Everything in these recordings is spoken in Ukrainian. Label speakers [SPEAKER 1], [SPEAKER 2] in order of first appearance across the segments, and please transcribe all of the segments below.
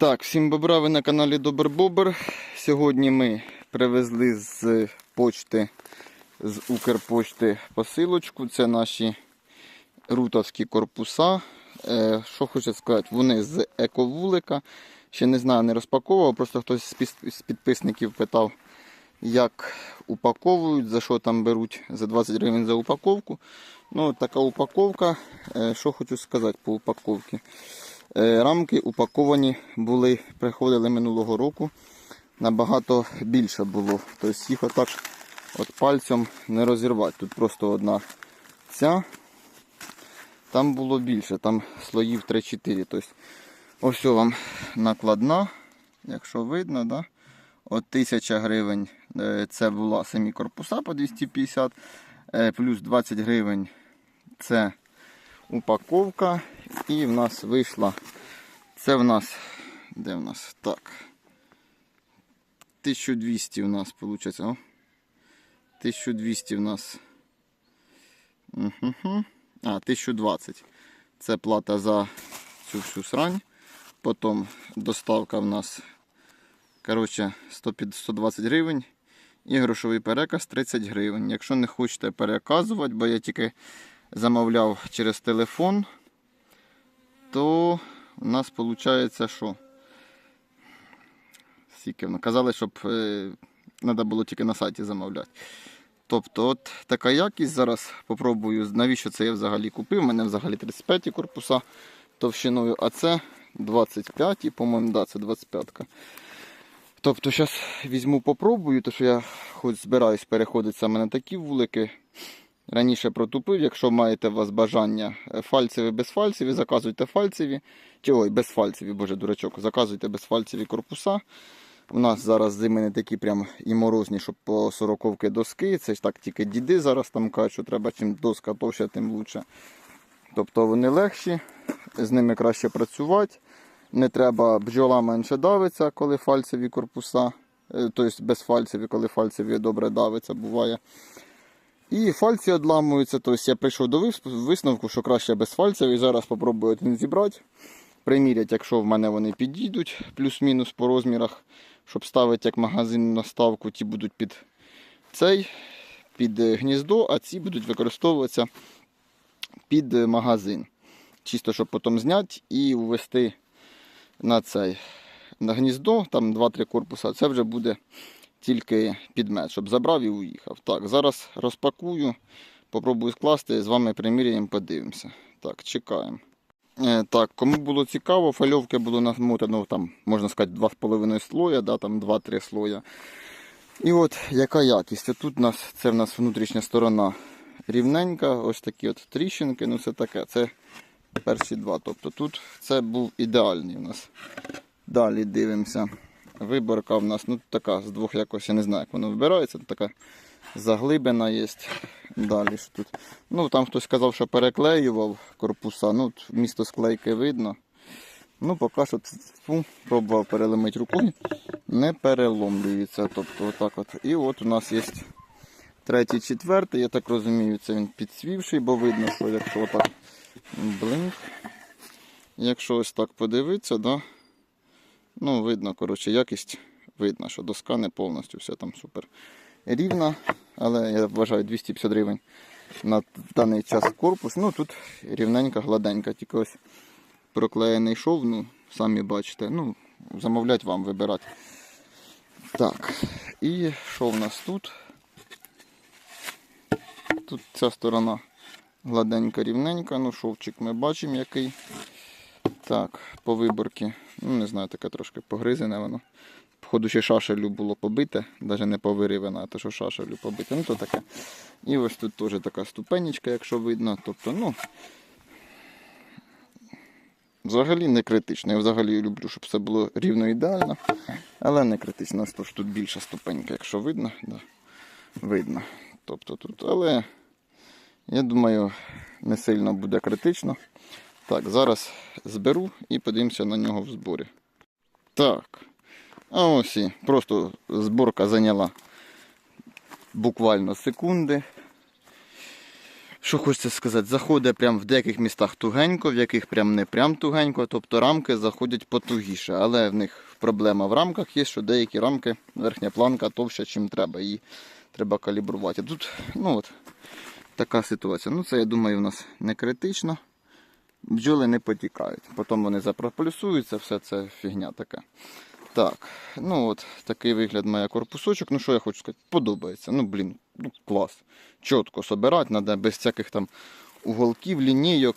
[SPEAKER 1] Так, всім бобра, ви на каналі Добр Бобр. Сьогодні ми привезли з почти, з Укрпочти посилочку. Це наші рутовські корпуса. Е, що хочу сказати, вони з ековулика. Ще не знаю, не розпаковував, просто хтось з підписників питав, як упаковують, за що там беруть за 20 гривень за упаковку. Ну, така упаковка. Е, Що хочу сказати по упаковці. Е, Рамки упаковані були, приходили минулого року. Набагато більше було. Тобто їх отак от пальцем не розірвати. Тут просто одна ця. Там було більше, там слоїв 3-4. Тобто, ось вам накладна, якщо видно, да? От 1000 гривень е, це була самі корпуса по 250, е, плюс 20 гривень це упаковка. І в нас вийшла. Це в нас. Де в нас? Так. 1200 у нас виходить. О. 1200 в нас. Угу. А, 1020. Це плата за цю всю срань. Потім доставка в нас. Коротше, 120 гривень. І грошовий переказ 30 гривень. Якщо не хочете переказувати, бо я тільки замовляв через телефон, то у нас виходить, що скільки воно? Казали, щоб треба було тільки на сайті замовляти. Тобто, от така якість зараз попробую. Навіщо це я взагалі купив? У мене взагалі 35 корпуса товщиною, а це 25 і, по-моєму, да, це 25. -ка. Тобто зараз візьму, попробую, тому що я хоч збираюсь переходити саме на такі вулики. Раніше протупив, якщо маєте у вас бажання е, фальцеві, безфальцеві, заказуйте фальцеві. Чи ой, безфальцеві, боже дурачок, заказуйте безфальцеві корпуса. У нас зараз зими не такі прям і морозні, щоб по сороковки доски. Це ж так тільки діди зараз там кажуть, що треба чим доска товща, тим лучше. Тобто вони легші, з ними краще працювати. Не треба бджола менше давиться, коли фальцеві корпуса. Тобто безфальцеві, коли фальцеві добре давиться, буває. І фальці одламуються. Тобто я прийшов до висновку, що краще безфальцеві. Зараз спробую один зібрати. Примірять, якщо в мене вони підійдуть, плюс-мінус по розмірах, щоб ставити як магазин наставку, ті будуть під цей, під е, гніздо, а ці будуть використовуватися під е, магазин. Чисто, щоб потім зняти і увести на цей на гніздо, там 2-3 корпуса, це вже буде тільки підмет, щоб забрав і уїхав. Так, зараз розпакую, попробую скласти, з вами приміряємо, подивимося. Так, чекаємо. Е, так, кому було цікаво, фальовки було намотано, там, можна сказати, 2,5 слоя, да, там 2-3 слоя. І от яка якість. Тут у нас, це в нас внутрішня сторона рівненька, ось такі от тріщинки, ну це таке. Це перші два. Тобто тут це був ідеальний у нас. Далі дивимося. Виборка в нас ну, така з двох якось, я не знаю, як воно вибирається. Така заглибина є. Далі ж тут. Ну, там хтось сказав, що переклеював корпуса. Ну, місто склейки видно. Ну, поки що фу, пробував переломити рукою. Не переломлюється. Тобто, отак от. І от у нас є третій, четвертий. Я так розумію, це він підсвівший, бо видно, що якщо отак блинк. Якщо ось так подивитися, да, ну, видно, коротше, якість видно, що доска не повністю все там супер рівна. Але я вважаю 250 гривень на даний час корпус. Ну тут рівненька, гладенька, тільки ось проклеєний шов, ну, самі бачите. Ну, замовлять вам вибирати. Так, і що в нас тут? Тут ця сторона гладенька, рівненька, ну шовчик ми бачимо який. Так, по виборці. Ну, не знаю, таке трошки погризене воно. Походу ще шашелю було побите, навіть не повириване, а то що шашелю побите. Ну то таке. І ось тут теж така ступенечка, якщо видно. Тобто, ну. Взагалі не критично. Я взагалі люблю, щоб все було рівно ідеально. Але не критично. Ось тож тут більша ступенька, якщо видно, да. видно. Тобто тут, але я думаю, не сильно буде критично. Так, зараз зберу і подивимося на нього в зборі. Так. А ось і просто зборка зайняла буквально секунди. що хочеться сказати, заходить прям в деяких містах тугенько, в яких прям не прям тугенько, тобто рамки заходять потугіше. Але в них проблема в рамках є, що деякі рамки, верхня планка товща, чим треба. Її треба калібрувати. Тут, ну от, така ситуація. Ну, це, я думаю, у нас не критично. Бджоли не потікають. Потім вони запрополюсуються, все це фігня така. Так, ну от такий вигляд має корпусочок. Ну що я хочу сказати, подобається. Ну, блін, ну клас. Чітко собирати треба, без всяких там уголків, лінійок,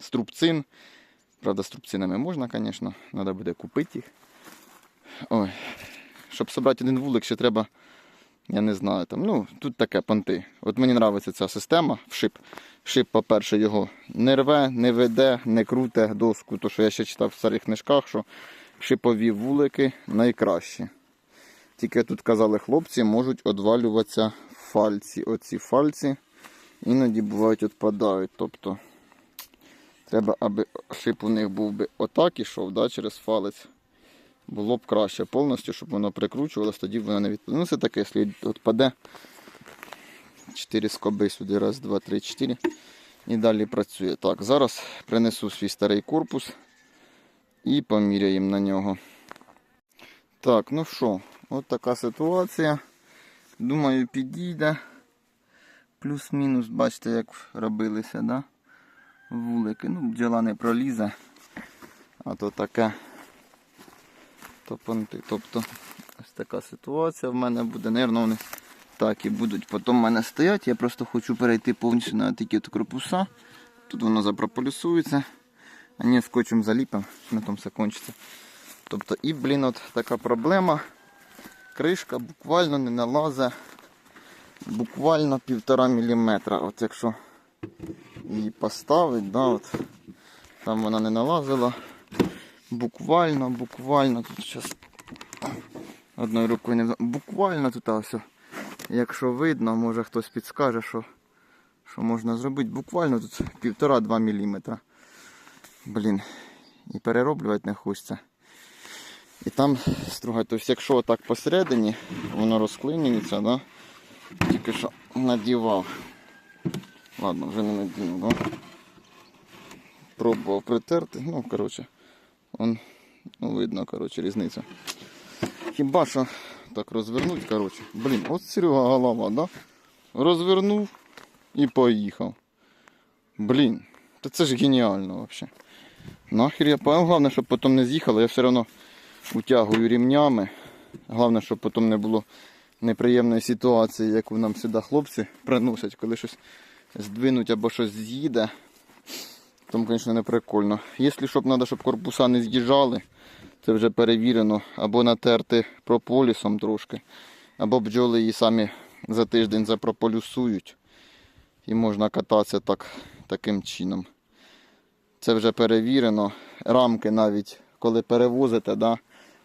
[SPEAKER 1] струбцин. Правда, струбцинами можна, звісно, треба буде купити їх. Ой. Щоб собрати один вулик, ще треба, я не знаю, там, ну, тут таке понти. От мені подобається ця система в шип. Шип, по-перше, його не рве, не веде, не круте доску. То, що я ще читав в старих книжках, що шипові вулики найкращі. Тільки тут казали хлопці, можуть одвалюватися фальці. Оці фальці іноді бувають відпадають. Тобто треба, аби шип у них був би отак ішов, да, через фалець. Було б краще повністю, щоб воно прикручувалось, тоді б воно не відпадало. Ну це таке, якщо відпаде. Чотири скоби сюди, раз, два, три, чотири. І далі працює. Так, зараз принесу свій старий корпус і поміряємо на нього. Так, ну що, от така ситуація. Думаю, підійде. Плюс-мінус, бачите, як робилися, да? Вулики. Ну, бджола не пролізе. А то таке. То понти. Тобто ось така ситуація в мене буде. Наверно, вони так і будуть потім в мене стоять. Я просто хочу перейти повністю на от корпуса. Тут воно запрополюсується. А ні, скотчем заліпимо, на тому все кончиться. Тобто і, блін, от така проблема. Кришка буквально не налазить буквально півтора міліметра. От якщо її поставити, да, от, там вона не налазила. Буквально, буквально тут зараз одною рукою не буквально тут ось. Якщо видно, може хтось підскаже, що, що можна зробити. Буквально тут півтора-два міліметра. Блін, і перероблювати не хочеться. І там стругати. Тобто, якщо отак посередині, воно розклинюється, да? тільки що надівав. Ладно, вже не надіну, да? Пробував притерти. Ну, коротше, он, ну, видно, коротше, різниця. Хіба що так розвернуть, коротше. Блін, от Серега голова, да? Розвернув і поїхав. Блін, та це ж геніально взагалі. Нахер я понял, головне, щоб потім не з'їхало, я все одно утягую рівнями. Головне, щоб потім не було неприємної ситуації, яку нам сюди хлопці приносять, коли щось здвинуть або щось з'їде. Тому, звісно, не прикольно. Якщо щоб треба, щоб корпуса не з'їжджали, це вже перевірено, або натерти прополісом трошки, або бджоли її самі за тиждень запрополюсують. І можна кататися так, таким чином. Це вже перевірено. Рамки навіть коли перевозите, да,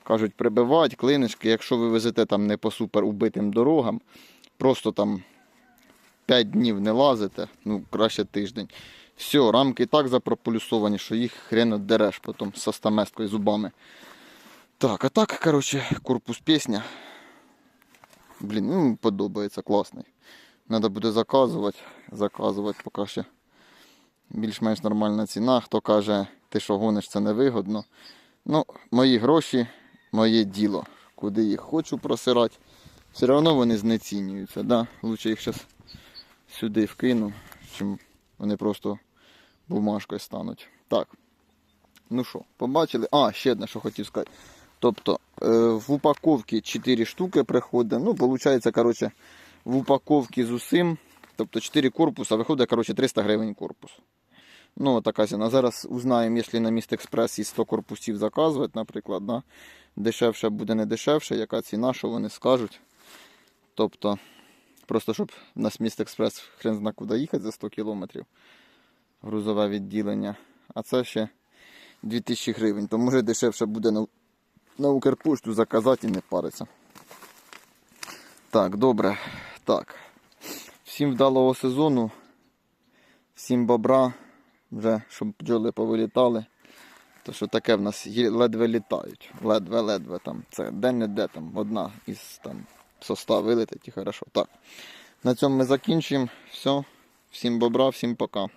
[SPEAKER 1] кажуть, прибивають клинички. Якщо ви везете там не по супер убитим дорогам, просто там 5 днів не лазите, ну краще тиждень. Все, рамки так запрополюсовані, що їх хрен отдереш потім з стаместкою зубами. Так, а так, коротше, корпус пісня. Блін, ну подобається, класний. Треба буде заказувати. Заказувати поки ще більш-менш нормальна ціна. Хто каже, ти що гониш, це невигодно. Ну, мої гроші, моє діло. Куди їх хочу просирати, все одно вони знецінюються. Да? Лучше їх зараз сюди вкину, чим вони просто бумажкою стануть. Так. Ну що, побачили? А, ще одне, що хотів сказати. Тобто е, в упаковці 4 штуки приходить. Ну, виходить, коротше, в упаковці з усім. Тобто 4 корпуса, виходить, коротше, 300 гривень корпус. Ну, така ціна. Зараз узнаємо, якщо на міст експрес і 100 корпусів заказувати, наприклад, да? дешевше буде не дешевше, яка ціна, що вони скажуть. Тобто, просто щоб на міст експрес хрен зна куди їхати за 100 кілометрів. Грузове відділення. А це ще 2000 гривень. То може дешевше буде на, на Укрпошту заказати і не париться. Так, добре. Так. Всім вдалого сезону. Всім бобра. Вже щоб бджоли повилітали. То що таке в нас є- ледве літають. Ледве-ледве там. Це де-не-де там одна із там соста вилетить і хорошо. Так. На цьому ми закінчуємо. Все. Всім бобра, всім пока.